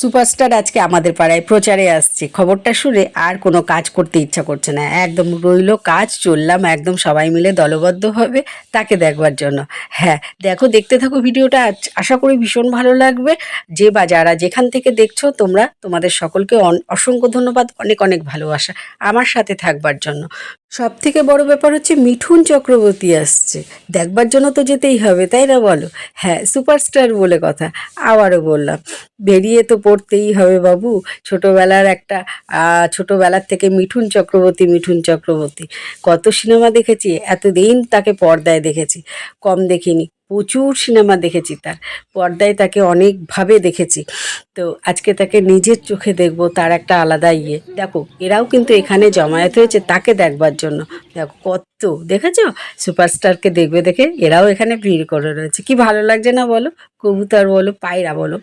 Superstar আজকে আমাদের পাড়ায় প্রচারে আসছে। খবরটা শুনে আর কোনো কাজ করতে ইচ্ছা করছে না। একদম রইল কাজ, চললাম, একদম সবাই মিলে দলবদ্ধভাবে তাকে দেখবার জন্য। হ্যাঁ দেখো, দেখতে থাকো ভিডিওটা। আশা করি ভীষণ ভালো লাগবে। যে বা যারা যেখান থেকে দেখছ, তোমরা তোমাদের সকলকে অসংখ্য ধন্যবাদ, অনেক অনেক ভালোবাসা আমার সাথে থাকবার জন্য। সব থেকে বড় ব্যাপার হচ্ছে মিঠুন চক্রবর্তী আসছে। দেখবার জন্য তো যেতেই হবে, তাই না বলো? হ্যাঁ সুপারস্টার বলে কথা, আবারও বললাম। বেরিয়ে তো পড়তেই হবে বাবু। ছোটবেলার একটা ছোটবেলার থেকে মিঠুন চক্রবর্তী মিঠুন চক্রবর্তী। কত সিনেমা দেখেছি, এতদিন তাকে পর্দায় দেখেছি। কম দেখিনি। প্রচুর সিনেমা দেখেছি তার। পর্দায় তাকে অনেকভাবে দেখেছি। তো আজকে তাকে নিজের চোখে দেখব, তার একটা আলাদা ইয়ে। দেখো, এরাও কিন্তু এখানে জমায়েত হয়েছে তাকে দেখবার জন্য। দেখো, কত দেখেছ? সুপারস্টারকে দেখবে দেখে এরাও এখানে ভিড় করে রয়েছে। কি ভালো লাগছে না বলো? কবুতর বলো, পায়রা বলো।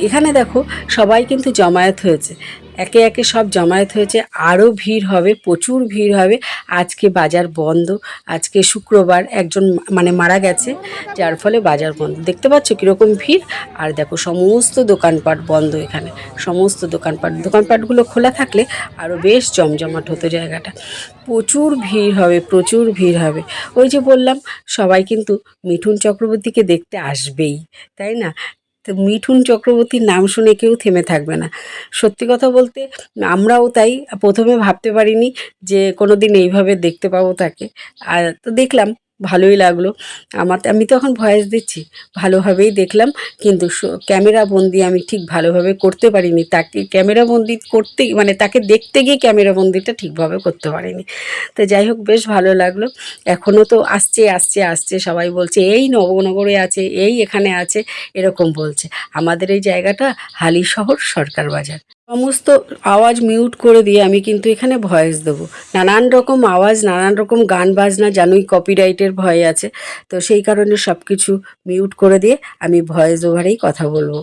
এখানে দেখো, সবাই কিন্তু জমায়েত হয়েছে। একে একে সব জমায়েত হয়েছে। আরও ভিড় হবে, প্রচুর ভিড় হবে। আজকে বাজার বন্ধ, আজকে শুক্রবার একজন মানে মারা গেছে, যার ফলে বাজার বন্ধ। দেখতে পাচ্ছ কীরকম ভিড়? আর দেখো সমস্ত দোকানপাট বন্ধ এখানে। সমস্ত দোকানপাট, দোকানপাটগুলো খোলা থাকলে আরও বেশ জমজমাট হতো জায়গাটা। প্রচুর ভিড় হবে, প্রচুর ভিড় হবে। ওই যে বললাম, সবাই কিন্তু মিঠুন চক্রবর্তীকে দেখতে আসবেই, তাই না? তো মিঠুন চক্রবর্তীর নাম শুনে কেউ থেমে থাকবে না। সত্যি কথা বলতে, আমরাও তাই প্রথমে ভাবতে পারিনি যে কোনো দিন এইভাবে দেখতে পাবো তাকে। আর তো দেখলাম ভালোই লাগল। আমার আমি তো এখন ভয়েস দিচ্ছি, ভালোভাবেই দেখলাম, কিন্তু ক্যামেরা বন্দি আমি ঠিক ভালোভাবে করতে পারিনি। তাকে ক্যামেরা বন্দি করতে মানে তাকে দেখতে গিয়ে ক্যামেরা বন্দিটা ঠিকভাবে করতে পারিনি। তো যাই হোক, বেশ ভালো লাগল। এখনও তো আসছে আসছে আসছে, সবাই বলছে, এই নবনগরে আছে, এই এখানে আছে, এরকম বলছে। আমাদের এই জায়গাটা হালি শহর সরকার বাজার। সমস্ত আওয়াজ মিউট করে দিয়ে আমি কিন্তু এখানে ভয়েস দেবো। নানান রকম আওয়াজ, নানান রকম গান বাজনা, জানুই কপিরাইটের ভয় আছে। তো সেই কারণে সব কিছু মিউট করে দিয়ে আমি ভয়েস ওভারেই কথা বলব।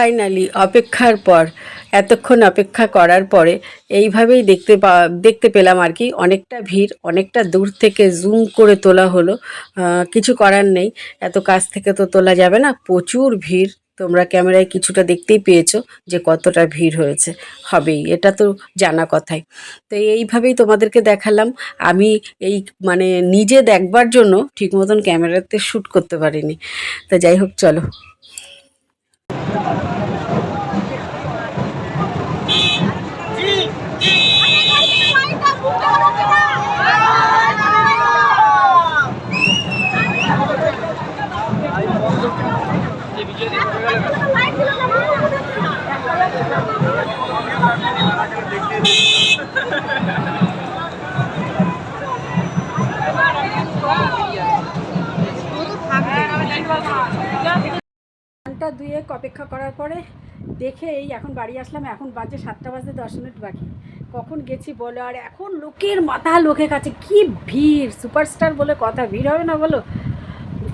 ফাইনালি অপেক্ষার পর, এতক্ষণ অপেক্ষা করার পরে, এইভাবেই দেখতে পা, দেখতে পেলাম আর কি, অনেকটা ভিড়, অনেকটা দূর থেকে জুম করে তোলা হলো। কিছু করার নেই, এত কাছ থেকে তো তোলা যাবে না, প্রচুর ভিড়, তোমরা ক্যামেরায় কিছুটা দেখতেই পেয়েছ যে কতটা ভিড় হয়েছে, হবেই, এটা তো জানা কথাই। তো এইভাবেই তোমাদেরকে দেখালাম, আমি এই মানে নিজে দেখবার জন্য ঠিক মতন ক্যামেরাতে শ্যুট করতে পারিনি। তো যাই হোক, চলো। ঘণ্টা এক অপেক্ষা করার পরে দেখে এই এখন বাড়ি আসলাম, এখন বাজে সাতটা বাজতে দশ মিনিট বাকি। কখন গেছি বলো? আর এখন লোকের মাথা লোকের কাছে, কি ভিড়? সুপারস্টার বলে কথা, ভিড় হবে না বলো?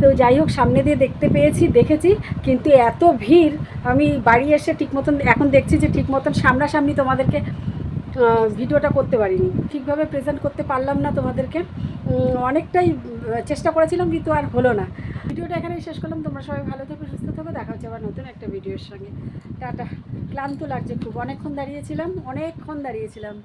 তো যাই হোক, সামনে দিয়ে দেখতে পেয়েছি, দেখেছি, কিন্তু এত ভিড়, আমি বাড়ি এসে ঠিক মতন এখন দেখছি যে ঠিক মতন সামনাসামনি তোমাদেরকে ভিডিওটা করতে পারিনি। ঠিকভাবে প্রেজেন্ট করতে পারলাম না তোমাদেরকে। অনেকটাই চেষ্টা করেছিলাম, কিন্তু আর হলো না। ভিডিওটা এখানেই শেষ করলাম। তোমরা সবাই ভালো থেকো, সুস্থ থেকো। দেখা হচ্ছে আবার নতুন একটা ভিডিওর সঙ্গে। টাটা। ক্লান্ত লাগছে খুব। অনেকক্ষণ দাঁড়িয়েছিলাম অনেকক্ষণ দাঁড়িয়েছিলাম।